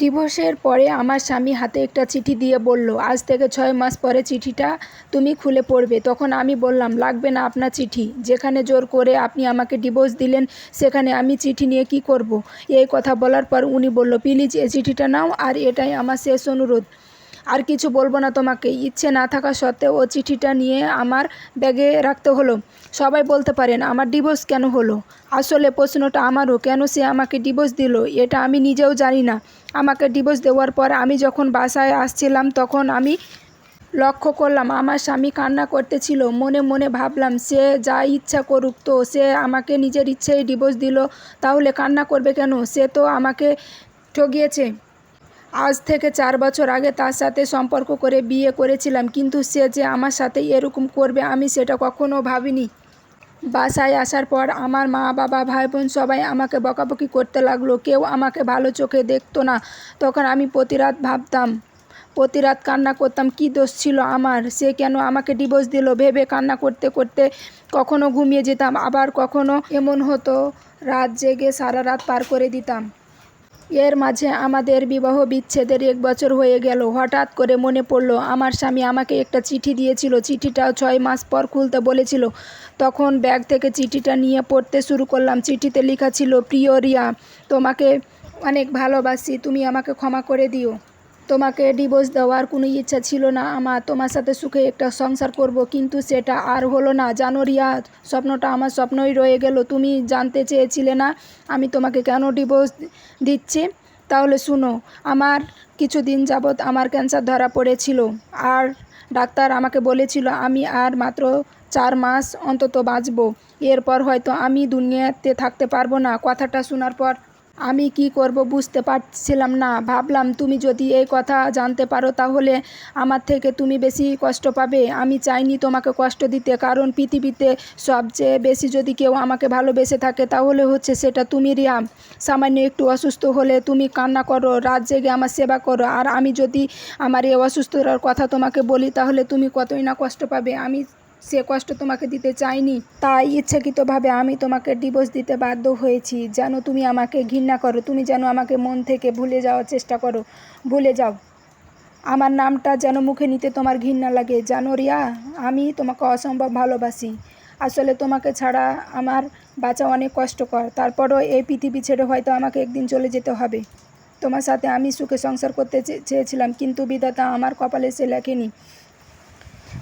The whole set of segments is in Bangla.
ডিভোর্সের পরে আমার স্বামী হাতে একটা চিঠি দিয়ে বলল, আজ থেকে ছয় মাস পরে চিঠিটা তুমি খুলে পড়বে। তখন আমি বললাম, লাগবে না আপনার চিঠি। যেখানে জোর করে আপনি আমাকে ডিভোর্স দিলেন, সেখানে আমি চিঠি নিয়ে কি করব। এই কথা বলার পর উনি বলল, প্লিজ এই চিঠিটা নাও আর এটাই আমার শেষ অনুরোধ। আর কিছু বলব না তোমাকে। ইচ্ছে না থাকা সত্ত্বেও ও চিঠিটা নিয়ে আমার ব্যাগে রাখতে হলো। সবাই বলতে পারেন, আমার ডিভোর্স কেন হলো? আসলে প্রশ্নটা আমারও। কেন সে আমাকে ডিভোর্স দিল? এটা আমি নিজেও জানি না। আমাকে ডিভোর্স দেওয়ার পর আমি যখন বাসায় আসছিলাম, তখন আমি লক্ষ্য করলাম, আমার স্বামী কান্না করতেছিল। মনে মনে ভাবলাম, সে যা ইচ্ছা করুক তো, সে আমাকে নিজের ইচ্ছেই ডিভোর্স দিল। তাহলে কান্না করবে কেন? সে তো আমাকে ঠগিয়েছে। আজ থেকে চার বছর আগে তার সাথে সম্পর্ক করে বিয়ে করেছিলাম, কিন্তু সে যে আমার সাথে এরকম করবে আমি সেটা কখনো ভাবিনি। বাসায় আসার পর আমার মা, বাবা ভাই বোন সবাই আমাকে বকাবকি করতে লাগল। কেউ আমাকে ভালো চোখে দেখতো না। তখন আমি প্রতিরাত ভাবতাম, প্রতিরাত কান্না করতাম, কি দোষ ছিল আমার? সে কেন আমাকে ডিভোর্স দিল? ভেবে কান্না করতে করতে কখনো ঘুমিয়ে যেতাম। আবার কখনো এমন হতো, রাত জেগে সারা রাত পার করে দিতাম। এর মাঝে আমাদের বিবাহ বিচ্ছেদের এক বছর হয়ে গেল। হঠাৎ করে মনে পড়ল, আমার স্বামী আমাকে একটা চিঠি দিয়েছিল। চিঠিটাও ছয় মাস পর খুলতে বলেছিল। তখন ব্যাগ থেকে চিঠিটা নিয়ে পড়তে শুরু করলাম। চিঠিতে লেখা ছিল, প্রিয় রিয়া, তোমাকে অনেক ভালোবাসি। তুমি আমাকে ক্ষমা করে দিও। তোমাকে ডিভোর্স দেওয়ার কোনো ইচ্ছা ছিল না। আমার তোমার সাথে সুখে একটা সংসার করব, কিন্তু সেটা আর হলো না। জানো রিয়া, স্বপ্নটা আমার স্বপ্নই রয়ে গেল। তুমি জানতে চেয়েছিলে না আমি তোমাকে কেন ডিভোর্স দিচ্ছি? তাহলে শুনো, আমার কিছুদিন যাবৎ আমার ক্যান্সার ধরা পড়েছিল। আর ডাক্তার আমাকে বলেছিল, আমি আর মাত্র চার মাস অন্তত বাঁচব। এরপর হয়তো আমি দুনিয়াতে থাকতে পারব না। কথাটা শোনার পর আমি কি করব বুঝতে পারছিলাম না। ভাবলাম তুমি যদি এই কথা জানতে পারো তাহলে আমার থেকে তুমি বেশি কষ্ট পাবে। আমি চাইনি তোমাকে কষ্ট দিতে, কারণ পৃথিবীতে সবচেয়ে বেশি যদি কেউ আমাকে ভালোবেসে থাকে তাহলে হচ্ছে সেটা তুমি, রিয়া। সামান্য একটু অসুস্থ হলে তুমি কান্না করো, রাত জেগে আমার সেবা করো। আর আমি যদি আমার এই অসুস্থতার কথা তোমাকে বলি তাহলে তুমি কতই না কষ্ট পাবে। আমি সে কষ্ট তোমাকে দিতে চাইনি তাই ইচ্ছাকৃতভাবে আমি তোমাকে ডিভোর্স দিতে বাধ্য হয়েছি। যেন তুমি আমাকে ঘৃণা করো, তুমি যেন আমাকে মন থেকে ভুলে যাওয়ার চেষ্টা করো। ভুলে যাও। আমার নামটা যেন মুখে নিতে তোমার ঘৃণা লাগে। জানো রিয়া, আমি তোমাকে অসম্ভব ভালোবাসি। আসলে তোমাকে ছাড়া আমার বাঁচা অনেক কষ্টকর। তারপরও এই পৃথিবী ছেড়ে হয়তো আমাকে একদিন চলে যেতে হবে। তোমার সাথে আমি সুখে সংসার করতে চেয়েছিলাম, কিন্তু বিধাতা আমার কপালে সে লেখেনি।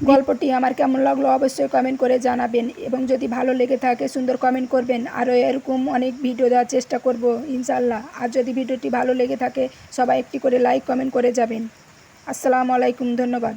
গল্পটি আমার কেমন লাগল অবশ্যই কমেন্ট করে জানাবেন এবং যদি ভালো লেগে থাকে, সুন্দর কমেন্ট করবেন। আরও এরকম অনেক ভিডিও দেওয়ার চেষ্টা করব ইনশাল্লাহ আর যদি ভিডিওটি ভালো লেগে থাকে, সবাই একটি করে লাইক কমেন্ট করে যাবেন। আসসালামু আলাইকুম, ধন্যবাদ।